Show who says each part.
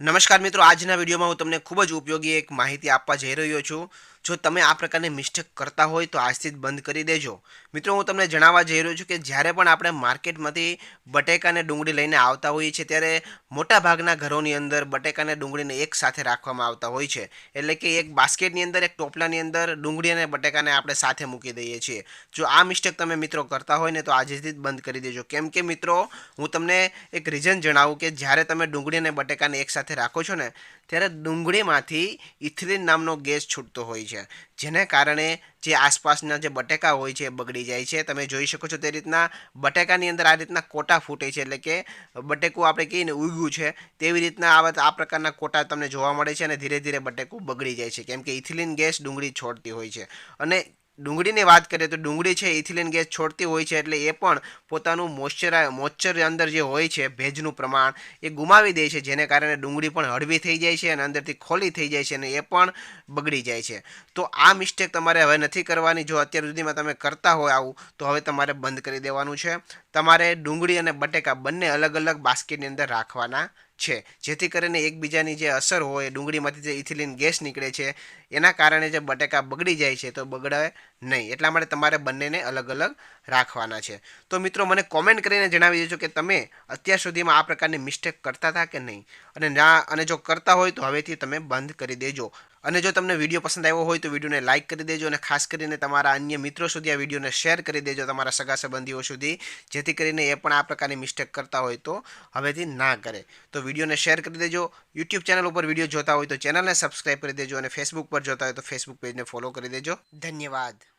Speaker 1: નમસ્કાર મિત્રો, આજના વિડીયોમાં હું તમને ખૂબ જ ઉપયોગી એક માહિતી આપવા જઈ રહ્યો છું. જો તમે આ પ્રકારની મિસ્ટેક કરતા હોય તો આજથી જ બંધ કરી દેજો. મિત્રો, હું તમને જણાવવા જઈ રહ્યો છું કે જ્યારે પણ આપણે માર્કેટમાંથી બટેકા અને ડુંગળી લઈને આવતા હોઈએ છીએ, ત્યારે મોટાભાગના ઘરોની અંદર બટેકા અને ડુંગળીને એક સાથે રાખવામાં આવતા હોય છે. એટલે કે એક બાસ્કેટની અંદર, એક ટોપલાની અંદર ડુંગળી અને બટેકાને આપણે સાથે મૂકી દઈએ છીએ. જો આ મિસ્ટેક તમે મિત્રો કરતા હોય ને તો આજથી જ બંધ કરી દેજો. કેમ કે મિત્રો, હું તમને એક રીઝન જણાવું કે જ્યારે તમે ડુંગળી અને બટેકાને એક સાથે રાખો છો ને, ત્યારે ડુંગળીમાંથી ઇથિલિન નામનો ગેસ છૂટતો હોય છે. જેને કારણે જે આસપાસના જે બટેકા હોય છે બગડી જાય છે. તમે જોઈ શકો છો તે રીતના બટેકાની અંદર આ રીતના કોટા ફૂટે છે. એટલે કે બટેકું આપણે કહીએ ને ઉગ્યું છે, તેવી રીતના આવા આ પ્રકારના કોટા તમને જોવા મળે છે અને ધીરે ધીરે બટેકું બગડી જાય છે. કેમ કે ઇથિલિન ગેસ ડુંગળી છોડતી હોય છે. અને ડુંગળીની વાત કરીએ તો ડુંગળી છે ઇથિલિન ગેસ છોડતી હોય છે એટલે એ પણ પોતાનું મોઇશ્ચર મોઇશ્ચર અંદર જે હોય છે, ભેજનું પ્રમાણ એ ગુમાવી દે છે, જેને કારણે ડુંગળી પણ હળવી થઈ જાય છે અને અંદરથી ખોલી થઈ જાય છે અને એ પણ બગડી જાય છે. તો આ મિસ્ટેક તમારે હવે નથી કરવાની. જો અત્યાર સુધીમાં તમે કરતા હોય આવું, તો હવે તમારે બંધ કરી દેવાનું છે. તમારે ડુંગળી અને બટેકા બંને અલગ અલગ બાસ્કેટની અંદર રાખવાના છે. જેથી કરીને એકબીજાની જે અસર હોય, ડુંગળીમાંથી જે ઇથિલિન ગેસ નીકળે છે, એના કારણે જે બટેકા બગડી જાય છે તો બગડે નહીં. એટલા માટે તમારે બંનેને અલગ અલગ રાખવાના છે. તો મિત્રો, મને કોમેન્ટ કરીને જણાવી દેજો કે તમે અત્યાર સુધીમાં આ પ્રકારની મિસ્ટેક કરતા હતા કે નહીં? અને ના, અને જો કરતા હોય તો હવેથી તમે બંધ કરી દેજો. અને જો તમને વીડિયો પસંદ આવ્યો હોય તો વિડીયોને લાઇક કરી દેજો અને ખાસ કરીને તમારા અન્ય મિત્રો સુધી આ વિડીયોને શેર કરી દેજો તમારા સગા સંબંધીઓ સુધી, જેથી કરીને એ પણ આ પ્રકારની મિસ્ટેક કરતા હોય તો હવેથી ના કરે. તો વિડીયોને શેર કરી દેજો, યુટ્યુબ ચેનલ ઉપર વીડિયો જોતા હોય તો ચેનલને સબસ્ક્રાઈબ કરી દેજો અને ફેસબુક પર જોતા હોય તો ફેસબુક પેજને ફોલો કરી દેજો. ધન્યવાદ.